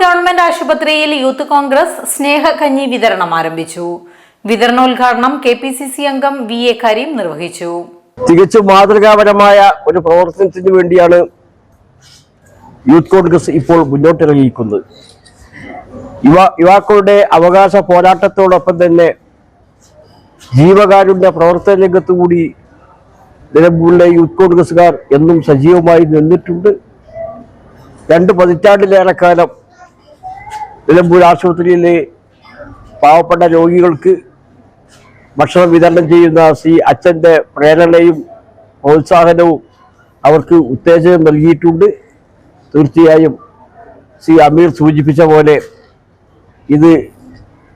Government ആശുപത്രിയിൽ youth Congress സ്നേഹകഞ്ഞി വിതരണം ആരംഭിച്ചു. വിതരണോദ്ഘാടനം കെ പി സി സി അംഗം വി എ കരീം നിർവഹിച്ചു. തികച്ചും മാതൃകാപരമായ ഒരു പ്രവർത്തനത്തിന് വേണ്ടിയാണ് യൂത്ത് കോൺഗ്രസ് ഇപ്പോൾ മുന്നോട്ടിറങ്ങിയിരിക്കുന്നത്. യുവ യുവാക്കളുടെ അവകാശ പോരാട്ടത്തോടൊപ്പം തന്നെ ജീവകാരുണ്യ പ്രവർത്തന രംഗത്തുകൂടി നിലമ്പൂരിലെ യൂത്ത് കോൺഗ്രസ്സുകാർ എന്നും സജീവമായി നിന്നിട്ടുണ്ട്. രണ്ട് പതിറ്റാണ്ടിലേറെ കാലം നിലമ്പൂർ ആശുപത്രിയിലെ പാവപ്പെട്ട രോഗികൾക്ക് ഭക്ഷണം വിതരണം ചെയ്യുന്ന സി അച്ഛന്റെ പ്രേരണയും പ്രോത്സാഹനവും അവർക്ക് ഉത്തേജനം നൽകിയിട്ടുണ്ട്. തീർച്ചയായും സി അമീർ സൂചിപ്പിച്ച പോലെ ഇത്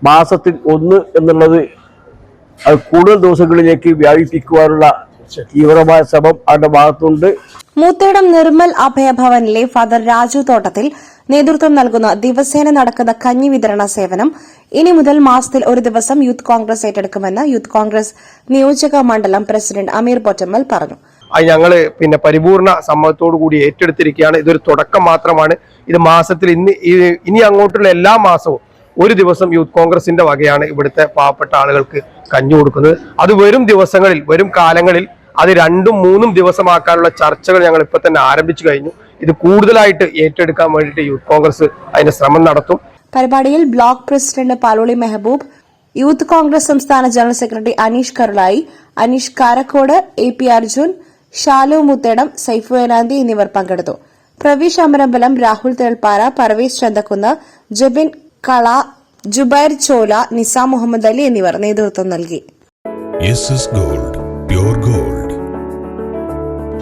മാസത്തിൽ ഒന്ന് എന്നുള്ളത് അത് കൂടുതൽ ദിവസങ്ങളിലേക്ക് വ്യാപിപ്പിക്കുവാനുള്ള തീവ്രമായ ശ്രമം അവരുടെ ഭാഗത്തുണ്ട്. മൂത്തേടം നിർമ്മൽ അഭയഭവനിലെ ഫാദർ രാജു തോട്ടത്തിൽ നേതൃത്വം നൽകുന്ന ദിവസേന നടക്കുന്ന കഞ്ഞി വിതരണ സേവനം ഇനി മുതൽ മാസത്തിൽ ഒരു ദിവസം യൂത്ത് കോൺഗ്രസ് ഏറ്റെടുക്കുമെന്ന് യൂത്ത് കോൺഗ്രസ് നിയോജക മണ്ഡലം പ്രസിഡന്റ് അമീർ പൊറ്റമ്മൽ പറഞ്ഞു. അത് ഞങ്ങൾ പിന്നെ പരിപൂർണ സമ്മതത്തോടു കൂടി ഏറ്റെടുത്തിരിക്കുകയാണ്. ഇതൊരു തുടക്കം മാത്രമാണ്. ഇത് മാസത്തിൽ ഇന്ന് ഇനി അങ്ങോട്ടുള്ള എല്ലാ മാസവും ഒരു ദിവസം യൂത്ത് കോൺഗ്രസിന്റെ വകയാണ് ഇവിടുത്തെ പാവപ്പെട്ട ആളുകൾക്ക് കഞ്ഞു കൊടുക്കുന്നത്. അത് വരും ദിവസങ്ങളിൽ വരും കാലങ്ങളിൽ അത് രണ്ടും മൂന്നും ദിവസമാക്കാനുള്ള ചർച്ചകൾ ഞങ്ങൾ ഇപ്പൊ തന്നെ ആരംഭിച്ചു കഴിഞ്ഞു. ഇത് കൂടുതലായിട്ട് ഏറ്റെടുക്കാൻ വേണ്ടിയിട്ട് യൂത്ത് കോൺഗ്രസ് അതിന്റെ ശ്രമം നടത്തും. പരിപാടിയിൽ block president Paloli Mehaboob youth Congress സംസ്ഥാന general secretary Aneesh Karulai Aneesh Karakode A P Arjun Shalu Muthedam Saifu Enanthi എന്നിവർ പങ്കെടുത്തു. പ്രവീഷ് അമരമ്പലം രാഹുൽ തേൾപ്പാറ പർവേസ് ചന്തക്കുന്ന് ജബിൻ കള ജുബൈർ ചോല നിസാം മുഹമ്മദ് അലി എന്നിവർ നേതൃത്വം നൽകി. Gold pure gold